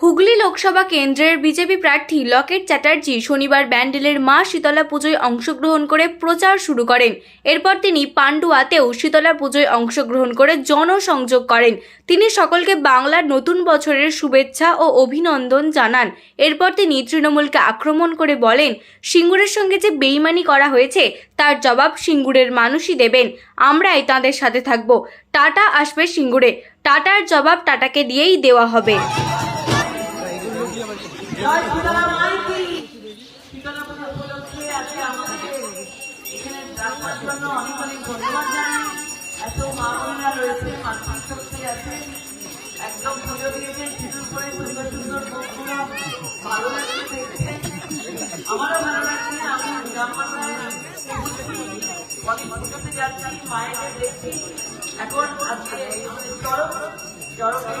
হুগলি লোকসভা কেন্দ্রের বিজেপি প্রার্থী লকেট চ্যাটার্জি শনিবার ব্যান্ডেলের মা শীতলা পুজোয় অংশগ্রহণ করে প্রচার শুরু করেন। এরপর তিনি পান্ডুয়াতেও শীতলা পুজোয় অংশগ্রহণ করে জনসংযোগ করেন। তিনি সকলকে বাংলার নতুন বছরের শুভেচ্ছা ও অভিনন্দন জানান। এরপর তিনি তৃণমূলকে আক্রমণ করে বলেন, সিঙ্গুরের সঙ্গে যে বেইমানি করা হয়েছে, তার জবাব সিঙ্গুরের মানুষই দেবেন। আমরাই তাদের সাথে থাকব। টাটা আসবে সিঙ্গুরে। টাটার জবাব টাটাকে দিয়েই দেওয়া হবে। উপলক্ষে আজকে আমাদের এখানে জন্য অনেক অনেক ধন্যবাদ এত মা বোনেরা রয়েছে মাতৃশক্তি আছে। একদম পুজো দিয়েছে সিঁদুর করে সুন্দর সুন্দর মুখগুলো ভালো লাগছে যাচ্ছি মায়েদের দেখছি। এখন আজকে চরম জানাই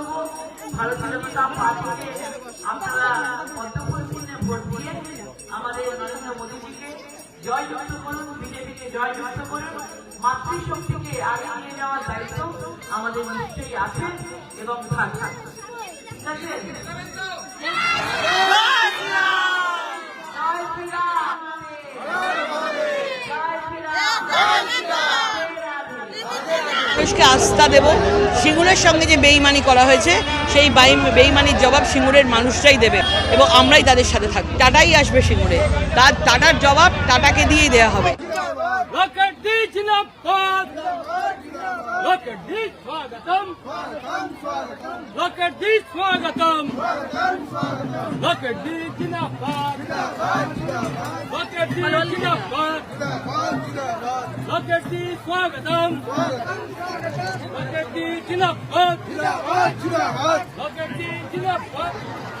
করব ভারতীয় জনতা পার্টিকে আপনারা পদ্মফুল চিহ্নে ভোট দিয়ে আমাদের নরেন্দ্র মোদীজিকে জয় যুক্ত করুন, বিজেপিকে জয় যুক্ত করুন। মাতৃশক্তিকে আগে নিয়ে যাওয়ার দায়িত্ব আমাদের নিশ্চয়ই আছে এবং থাকবে। মানুষকে আস্থা দেব, সিঙ্গুরের সঙ্গে যে বেইমানি করা হয়েছে, সেই বাই- বেইমানির জবাব সিঙ্গুরের মানুষরাই দেবে এবং আমরাই তাদের সাথে থাকব টাটাই আসবে সিঙ্গুরে। তার টাটার জবাব টাটাকে দিয়েই দেওয়া হবে। Look at this Jinapad! Look at this Swagatam! Look